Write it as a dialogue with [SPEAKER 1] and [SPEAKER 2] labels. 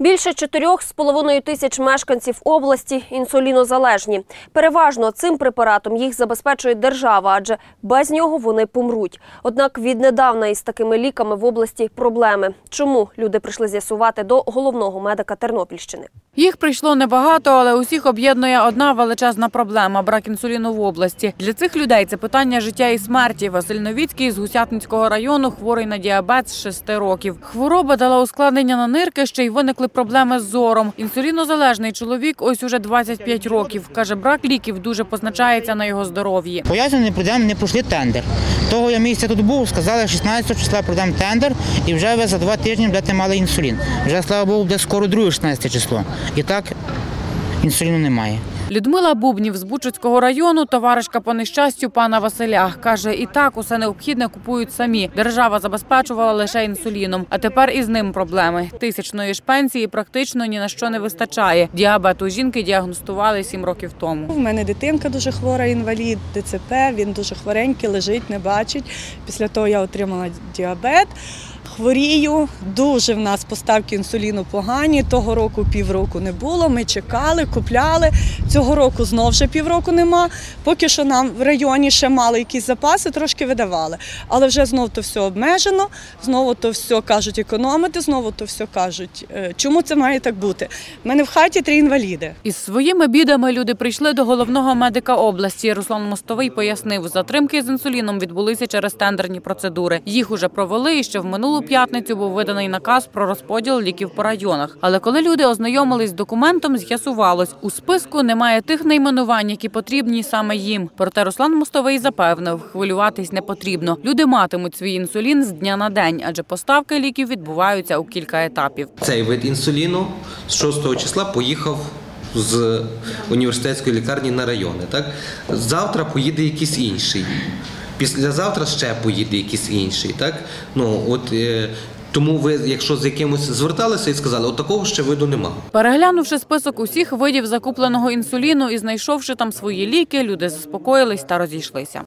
[SPEAKER 1] Більше 4,5 тисяч мешканців області інсулінозалежні. Переважно цим препаратом їх забезпечує держава, адже без нього вони помруть. Однак віднедавна із такими ліками в області проблеми. Чому люди прийшли з'ясувати до головного медика Тернопільщини?
[SPEAKER 2] Їх прийшло небагато, але усіх об'єднує одна величезна проблема брак інсуліну в області. Для цих людей це питання життя і смерті. Василь Новіцький з Гусятинського району хворий на діабет з 6 років. Хвороба дала ускладнення на нирки, ще й виникли проблеми з зором. Інсулінозалежний чоловік ось уже 25 років. Каже, брак ліків дуже позначається на його здоров'ї.
[SPEAKER 3] Пояснення не пройдемо, не пройшли тендер. Того я місяця тут був, сказали, 16 числа продам тендер, і вже ви за два тижні будете мали інсулін. Вже, слава Богу, буде скоро друге 16 число. І так інсуліну немає.
[SPEAKER 2] Людмила Бубнів з Бучицького району, товаришка по нещастю пана Василя, каже, і так усе необхідне купують самі. Держава забезпечувала лише інсуліном. А тепер із ним проблеми. Тисячної ж пенсії практично ні на що не вистачає. Діабет у жінки діагностували сім років тому.
[SPEAKER 4] У мене дитинка дуже хвора, інвалід, ДЦП, він дуже хворенький, лежить, не бачить. Після того я отримала діабет. Хворію, дуже в нас поставки інсуліну погані. Того року півроку не було. Ми чекали, купляли. Цього року знов вже півроку нема. Поки що нам в районі ще мали якісь запаси, трошки видавали. Але вже знов то все обмежено, знову то все кажуть економити, знову то все кажуть. е, Чому це має так бути? У мене в хаті три інваліди.
[SPEAKER 2] Із своїми бідами люди прийшли до головного медика області. Руслан Мостовий пояснив, затримки з інсуліном відбулися через тендерні процедури. Їх уже провели і ще в минулу п'ятницю був виданий наказ про розподіл ліків по районах. Але коли люди ознайомились з документом, з'ясувалось, у списку немає тих найменувань, які потрібні саме їм. Проте Руслан Мостовий запевнив, хвилюватись не потрібно. Люди матимуть свій інсулін з дня на день, адже поставки ліків відбуваються у кілька етапів.
[SPEAKER 5] Цей вид інсуліну з 6 числа поїхав з університетської лікарні на райони. Так? Завтра поїде якийсь інший. Післязавтра ще поїде якийсь інший. Так? Ну, от, е, тому ви, якщо з якимось зверталися і сказали, от такого ще виду немає.
[SPEAKER 2] Переглянувши список усіх видів закупленого інсуліну і знайшовши там свої ліки, люди заспокоїлись та розійшлися.